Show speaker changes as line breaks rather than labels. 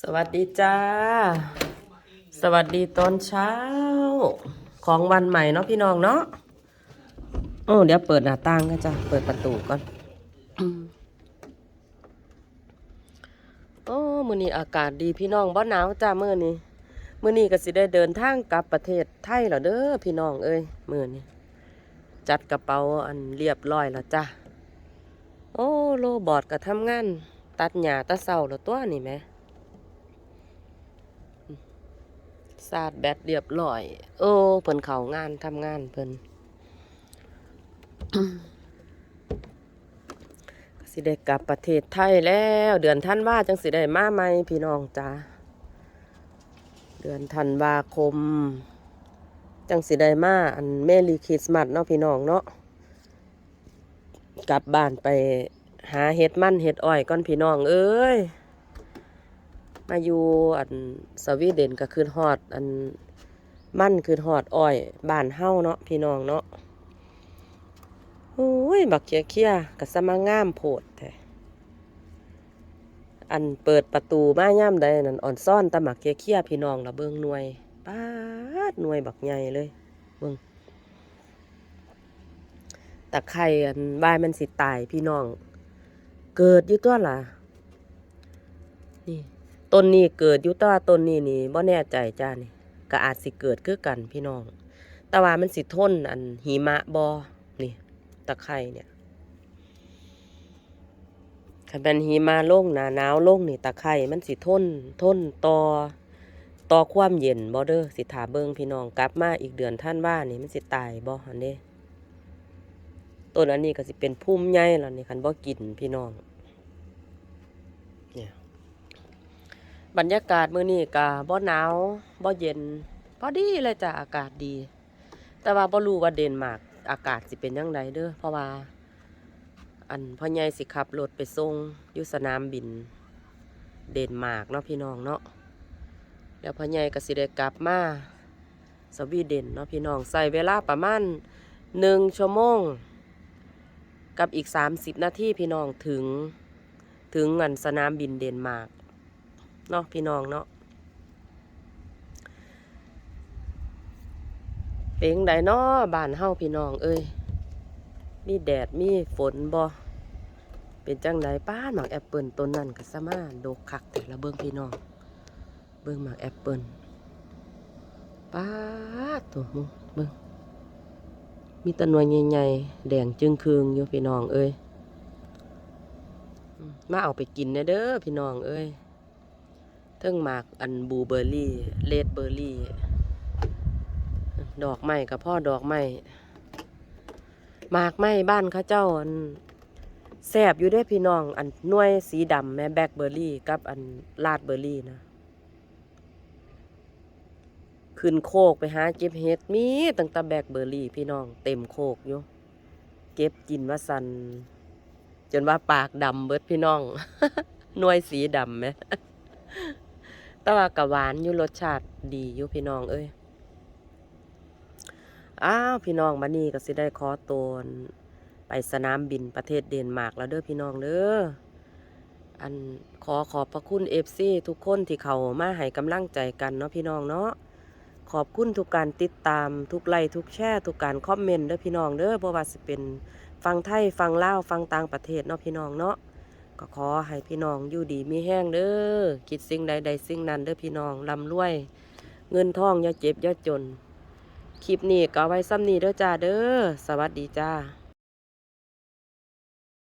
สวัสดีจ้า สวัสดีตอนเช้า ของวันใหม่เนาะพี่น้องเนาะโอ้เดี๋ยวเปิดหน้าต่างกันจ้ะเปิดประตูก่อนโอ้มือนี้อากาศดีพี่น้องบ่หนาวจ้ามื้อนี้มื้อนี้ก็สิได้เดินทางกลับประเทศไทยแล้วเด้อพี่น้องเอ้ยมื้อนี้จัดกระเป๋าอันเรียบร้อยแล้วจ้ะโอ้โลบอร์ดก็ทำงาน ตัดหญ้าแตะเช้าแล้วตัวนี่แหม สาดแบตเรียบร้อย โอ้เพิ่นเขางานทำงานเพิ่นสิได้กลับประเทศไทยแล้ว เดือนธันว่าจังสิได้มาใหมพี่น้องจ้าเดือนธันวาคม จังสิได้มาอันเมลีคริสต์มาสเนาะพี่น้องเนาะกลับบ้านไปหาเห็ดมันเห็ดอ้อยก่อนพี่น้องเอ้ย มาอยู่อันสวีเดนก็คือฮอด อันมั่นคือฮอดอ้อยบ้านเฮาเนาะพี่น้องเนาะโอ้ยบักเคียเคียๆก็สมางามโพดแท้อันเปิดประตูมาย่ำใดนั่นอ่อนซ่อนตะหมักเคียเคียพี่น้องละเบิงหน่วยป้าดหน่วยบักใหญ่เลยเบิงตะไคร่อันบานมันสิตายพี่น้อง เกิดอยู่ตัวล่ะนี่ ต้นนี้เกิดอยู่แต้ว่าต้นนี้นี่บ่แน่ใจจ้านี่ก็อาจสิเกิดคือกันพี่น้อง แต่ว่ามันสิทนอันหิมะบ่นี่ตะไคร่เนี่ยคันเป็นหิมะลงหนาหนาวโล่งนี่ตะไคร่มันสิทนทนต่อต่อความเย็นบ่เด้อสิถาเบิงพี่น้องกลับมาอีกเดือนท่านว่านี่มันสิตายบ่หั่นเด้ต้นอันนี้ก็สิเป็นพุ่มใหญ่แล้วนี่คันบ่กินพี่น้อง เนี่ย บรรยากาศมื้อนี้ก็บ่หนาวบ่เย็นพอดีเลยจ้ะอากาศดี แต่ว่าบ่รู้ว่าเดนมาร์กอากาศสิเป็นจังไดเด้อเพราะว่า อันพ่อใหญ่สิขับรถไปส่งอยู่สนามบิน เดนมาร์กเนาะพี่น้องเนาะแล้วพ่อใหญ่ก็สิได้กลับมาสวีเดนเนาะพี่น้องใส่เวลาประมาณ1ชั่วโมง กับอีก 30 นาทีพี่น้องถึง ถึงอันสนามบินเดนมาร์ก เนาะพี่น้องเนาะเป็นไดเนาะบ้านเฮาพี่น้อง เอ้ยมีแดดมีฝนบ่เป็นจังไดป้านหมากแอปเปิลต้นนั้นก็สามารถดกคักแต่ละเบิ่งพี่น้อง เบิ่งหมากแอปเปิลป้าตัวมึงเบิ่งมีตะนวยใหญ่ๆแดงจึงคืงอยู่พี่น้องเอ้ยมาเอาไปกินเด้อเด้อพี่น้องเอ้ย เทิงหมากอันบูเบอร์รี่เลดเบอร์รี่ ดอกไม้กับพ่อดอกไม้หมากไม้บ้านข้าเจ้าอันแซบอยู่ได้พี่น้อง อันหน่วยสีดำแม่แบล็คเบอร์รี่ กับอันลาดเบอร์รี่นะขึ้นโคกไปหาเก็บเห็ดมีตั้งแต่แบล็คเบอร์รี่พี่น้องเต็มโคกอยู่เก็บกินว่าสัน จนว่าปากดำเบิดพี่น้องนวยสีดำไหม แต่ว่ากะหวานอยู่รสชาติดีอยู่พี่น้องเอ้ยอ้าวพี่น้องบันนี้ก็สิได้ขอตัวไปสนามบินประเทศเดนมาร์กแล้วเด้อพี่น้องเด้ออันขอขอบพระคุณเอฟซีทุกคนที่เขามาให้กำลังใจกันเนาะพี่น้องเนาะขอบคุณทุกการติดตามทุกไลค์ทุกแชร์ทุกการคอมเมนต์เด้อพี่น้องเด้อเพราะว่าสิเป็นฟังไทยฟังลาวฟังต่างประเทศเนาะพี่น้องเนาะ ก็ขอให้พี่น้องอยู่ดีมีแห้งเด้อคิดสิ่งใดใดสิ่งนั้นเด้อพี่น้องลำรวย เงินทองอย่าเจ็บอย่าจน คลิปนี้ก็เอาไว้ซ้ำนี้เด้อจ้าเด้อสวัสดีจ้า